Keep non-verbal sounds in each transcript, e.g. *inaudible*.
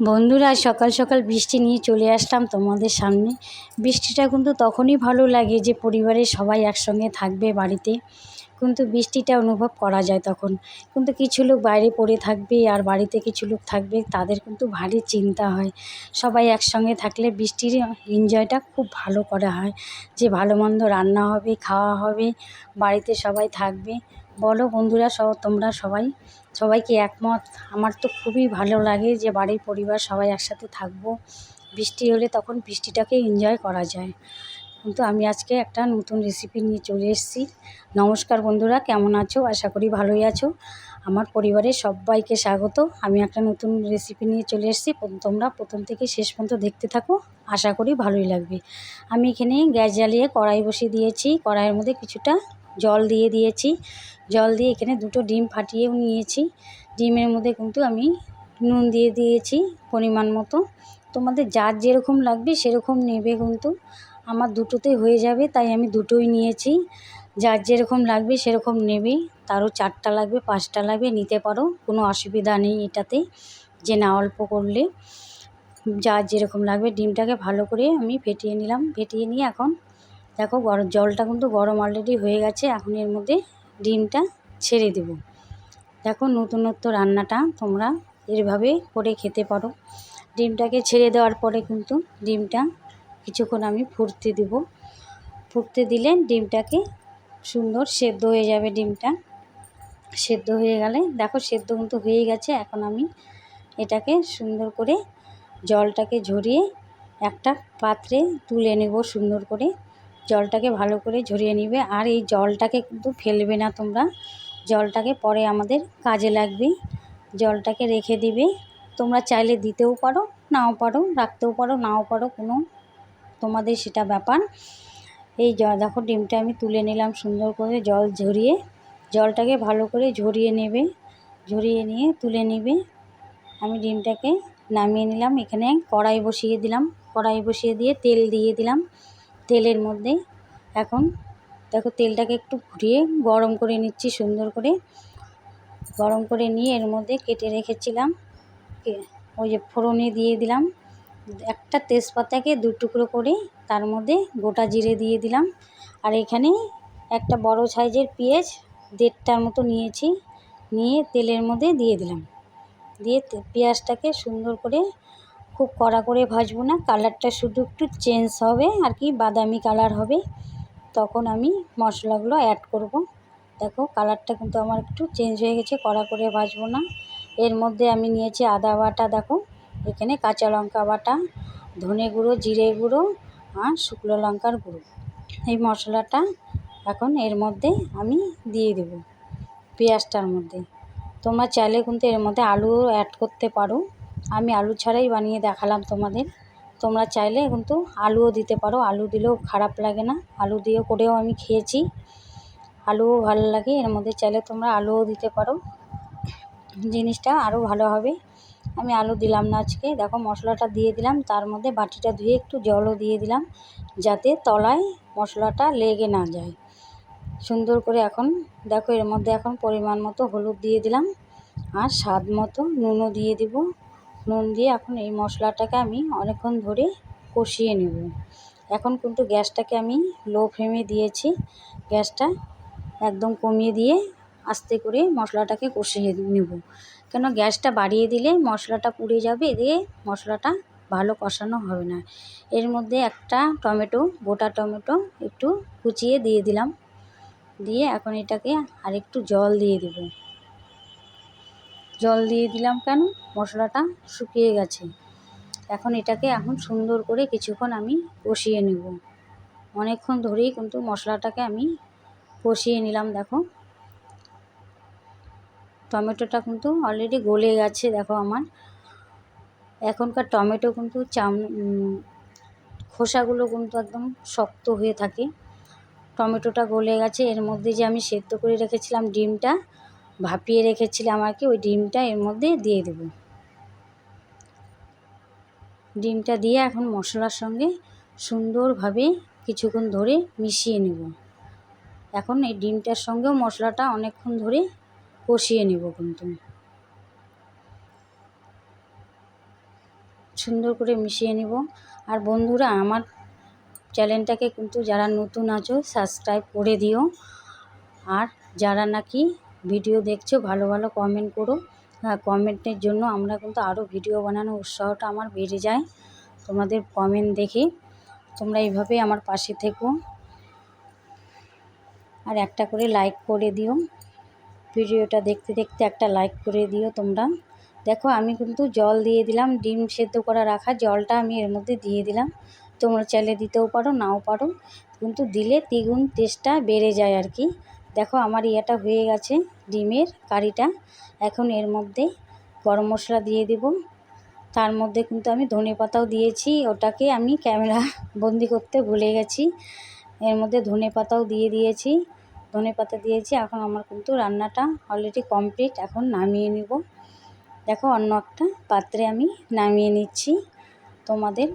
বন্ধুরা, সকাল সকাল বৃষ্টি নিয়ে চলে আসলাম তোমাদের সামনে। বৃষ্টিটা কিন্তু তখনই ভালো লাগে যে পরিবারের সবাই একসঙ্গে থাকবে বাড়িতে। কিন্তু বৃষ্টিটা অনুভব করা যায় তখন। কিন্তু কিছু লোক বাইরে পড়ে থাকবে আর বাড়িতে কিছু লোক থাকবে, তাদের কিন্তু ভারী চিন্তা হয়। সবাই একসঙ্গে থাকলে বৃষ্টির এনজয়টা খুব ভালো করা হয়। যে ভালো মন্দ রান্না হবে, খাওয়া হবে, বাড়িতে সবাই থাকবে বলো বন্ধুরা সব তোমরা সবাই, সবাইকে একমত। আমার তো খুবই ভালো লাগে যে বাড়ির পরিবার সবাই একসাথে থাকব। বৃষ্টি হলে তখন বৃষ্টিটাকে এনজয় করা যায়। কিন্তু আমি আজকে একটা নতুন রেসিপি নিয়ে চলে এসেছি। নমস্কার বন্ধুরা, কেমন আছো? আশা করি ভালোই আছো। আমার পরিবারের সবাইকে স্বাগত। আমি একটা নতুন রেসিপি নিয়ে চলে এসেছি। তোমরা প্রথম থেকে শেষ পর্যন্ত দেখতে থাকো। আশা করি ভালোই লাগবে। আমি এখানে গ্যাস জ্বালিয়ে কড়াই বসিয়ে দিয়েছি। কড়াইয়ের মধ্যে কিছুটা জল দিয়ে দিয়েছি। জল দিয়ে এখানে দুটো ডিম ফাটিয়েও নিয়েছি। ডিমের মধ্যে কিন্তু আমি নুন দিয়ে দিয়েছি পরিমাণ মতো। তোমাদের যার যেরকম লাগবে সেরকম নেবে কিন্তু। আমার দুটোতে হয়ে যাবে, তাই আমি দুটোই নিয়েছি। যার যেরকম লাগবে সেরকম নেবে। তারও চারটা লাগবে, পাঁচটা লাগবে, নিতে পারো, কোনো অসুবিধা নেই এটাতে। যে না অল্প করলে। যার যেরকম লাগবে ডিমটাকে ভালো করে আমি ফেটিয়ে নিলাম। ফেটিয়ে নিয়ে এখন দেখো গরম জলটা কিন্তু গরম অলরেডি হয়ে গেছে, এখন এর মধ্যে ডিমটা ছেড়ে দেব। দেখো নতুনত্ব রান্নাটা তোমরা এভাবে করে খেতে পারো। ডিমটাকে ছেড়ে দেওয়ার পরে কিন্তু ডিমটা কিছুক্ষণ আমি ফুটতে দেব। ফুটতে দিলে ডিমটাকে সুন্দর সেদ্ধ হয়ে যাবে ডিমটা। সেদ্ধ হয়ে গেলে, দেখো সেদ্ধ কিন্তু হয়ে গেছে, এখন আমি এটাকে সুন্দর করে জলটাকে ঝরিয়ে একটা পাত্রে তুলে নেব সুন্দর করে। জলটাকে ভালো করে ঝরিয়ে নিবে আর এই জলটাকে কিন্তু ফেলবে না তোমরা। জলটাকে পরে আমাদের কাজে লাগবে। জলটাকে রেখে দিবে। তোমরা চাইলে দিতেও পারো, নাও পারো, রাখতেও পারো, নাও পারো, কোনো তোমাদের সেটা ব্যাপার। এই জল দেখো ডিমটা আমি তুলে নিলাম সুন্দর করে জল ঝরিয়ে। জলটাকে ভালো করে ঝরিয়ে নেবে। ঝরিয়ে নিয়ে তুলে নিবে। আমি ডিমটাকে নামিয়ে নিলাম। এখানে কড়াই বসিয়ে দিলাম। কড়াই বসিয়ে দিয়ে তেল দিয়ে দিলাম। তেলের মধ্যে। এখন দেখো তেলটাকে একটু ফুটিয়ে গরম করে নিচ্ছি সুন্দর করে। গরম করে নিয়ে এর মধ্যে কেটে রেখেছিলাম। ওই যে ফোড়নে দিয়ে দিলাম। একটা তেজপাতাকে দু টুকরো করে তার মধ্যে গোটা জিরে দিয়ে দিলাম। আর এখানে একটা বড় সাইজের পেঁয়াজ দেড়টার মতো নিয়েছি। নিয়ে তেলের মধ্যে দিয়ে দিলাম। দিয়ে পেঁয়াজটাকে সুন্দর করে খুব কড়া করে ভাজবো না। কালারটা শুধু একটু চেঞ্জ হবে আর কি, বাদামি কালার হবে। তখন আমি মশলাগুলো অ্যাড করব। দেখো কালারটা কিন্তু আমার একটু চেঞ্জ হয়ে গেছে, কড়া করে ভাজবো না। এর মধ্যে আমি নিয়েছি আদা বাটা, দেখো। এখানে কাঁচা লঙ্কা বাটা, ধনে গুঁড়ো, জিরে গুঁড়ো আর শুকনো লঙ্কার গুঁড়ো। এই মশলাটা এখন এর মধ্যে আমি দিয়ে দেবো পেঁয়াজটার মধ্যে। তোমরা চাইলে কিন্তু এর মধ্যে আলুও অ্যাড করতে পারো। আমি আলু ছাড়াই বানিয়ে দেখালাম তোমাদের। তোমরা চাইলে কিন্তু আলুও দিতে পারো, আলু দিলেও খারাপ লাগে না। আলু দিয়ে করেও আমি খেয়েছি। আলুও ভালো লাগে, এর মধ্যে চাইলে তোমরা আলুও দিতে পারো। জিনিসটা আরও ভালো হবে। আমি আলু দিলাম না আজকে। দেখো মশলাটা দিয়ে দিলাম, তার মধ্যে বাটিটা ধুয়ে একটু জলও দিয়ে দিলাম, যাতে তলায় মশলাটা লেগে না যায়। সুন্দর করে এখন, দেখো এর মধ্যে এখন পরিমাণ মতো হলুদ দিয়ে দিলাম, আর স্বাদ মতো নুনও দিয়ে দিব। নুন দিয়ে এখন এই মশলাটাকে আমি অনেকক্ষণ ধরে কষিয়ে নেব। এখন কিন্তু গ্যাসটাকে আমি লো ফ্লেমে দিয়েছি। গ্যাসটা একদম কমিয়ে দিয়ে আস্তে করে মশলাটাকে কষিয়ে নেব। কেন গ্যাসটা বাড়িয়ে দিলে মশলাটা পুড়ে যাবে দিয়ে মশলাটা ভালো কষানো হবে না। এর মধ্যে একটা টমেটো, গোটা টমেটো একটু কুচিয়ে দিয়ে দিলাম। দিয়ে এখন এটাকে আর একটু জল দিয়ে দেব। জল দিয়ে দিলাম কেন? মশলাটা শুকিয়ে গেছে। এখন এটাকে এখন সুন্দর করে কিছুক্ষণ আমি কষিয়ে নেব। অনেকক্ষণ ধরেই কিন্তু মশলাটাকে আমি কষিয়ে নিলাম, দেখো। টমেটোটা কিন্তু অলরেডি গলে গেছে, দেখো আমার। এখনকার টমেটো কিন্তু চাম খোসাগুলো কিন্তু একদম শক্ত হয়ে থাকে। টমেটোটা গলে গেছে, এর মধ্যে যে আমি সেদ্ধ করে রেখেছিলাম ডিমটা ভাপিয়ে রেখেছিলাম আর কি ওই ডিমটা এর মধ্যে দিয়ে দেব। ডিমটা দিয়ে এখন মশলার সঙ্গে সুন্দরভাবে কিছুক্ষণ ধরে মিশিয়ে নেব। এখন এই ডিমটার সঙ্গেও মশলাটা অনেকক্ষণ ধরে কষিয়ে নেব কিন্তু। সুন্দর করে মিশিয়ে নেব। আর বন্ধুরা, আমার চ্যানেলটাকে কিন্তু যারা নতুন আছো, সাবস্ক্রাইব করে দিও। আর যারা নাকি ভিডিও দেখছ, ভালো ভালো কমেন্ট করো। হ্যাঁ কমেন্টের জন্য আমরা কিন্তু আরও ভিডিও বানানোর উৎসাহটা আমার বেড়ে যায়। তোমাদের কমেন্ট দেখে তোমরা এইভাবেই আমার পাশে থেকো। আর একটা করে লাইক করে দিও। ভিডিওটা দেখতে দেখতে একটা লাইক করে দিও তোমরা। দেখো, আমি কিন্তু জল দিয়ে দিলাম, ডিম সেদ্ধ করা রাখা, জলটা আমি এর মধ্যে দিয়ে দিলাম। তোমরা চাইলে দিতেও পারো, নাও পারো। কিন্তু দিলে দ্বিগুণ টেস্টটা বেড়ে যায় আর কি। দেখো আমার ইয়েটা হয়ে গেছে, ডিমের কারিটা। এখন এর মধ্যে গরম মশলা দিয়ে দেব। তার মধ্যে কিন্তু আমি ধনে পাতাও দিয়েছি, ওটাকে আমি ক্যামেরা *laughs* বন্দি করতে ভুলে গেছি। এর মধ্যে ধনে পাতাও দিয়ে দিয়েছি, ধনে পাতা দিয়েছি। এখন আমার কিন্তু রান্নাটা অলরেডি কমপ্লিট এখন নামিয়ে নেব। দেখো অন্য একটা পাত্রে আমি নামিয়ে নিচ্ছি। তোমাদের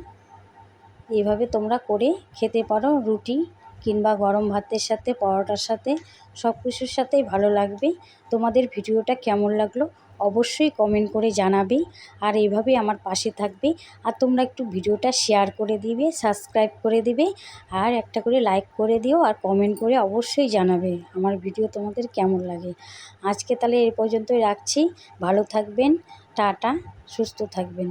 এইভাবে তোমরা করে খেতে পারো রুটি। কিংবা গরম ভাতের সাথে, পরোটার সাথে, সব কিছুর সাথেই ভালো লাগবে। তোমাদের ভিডিওটা কেমন লাগল অবশ্যই কমেন্ট করে জানাবে। আর এইভাবে আমার পাশে থাকবে। আর তোমরা একটু ভিডিওটা শেয়ার করে দিবে সাবস্ক্রাইব করে দিবে, আর একটা করে লাইক করে দিও, আর কমেন্ট করে অবশ্যই জানাবে আমার ভিডিও তোমাদের কেমন লাগে। আজকে তাহলে এই পর্যন্তই রাখছি। ভালো থাকবেন। টাটা। সুস্থ থাকবেন।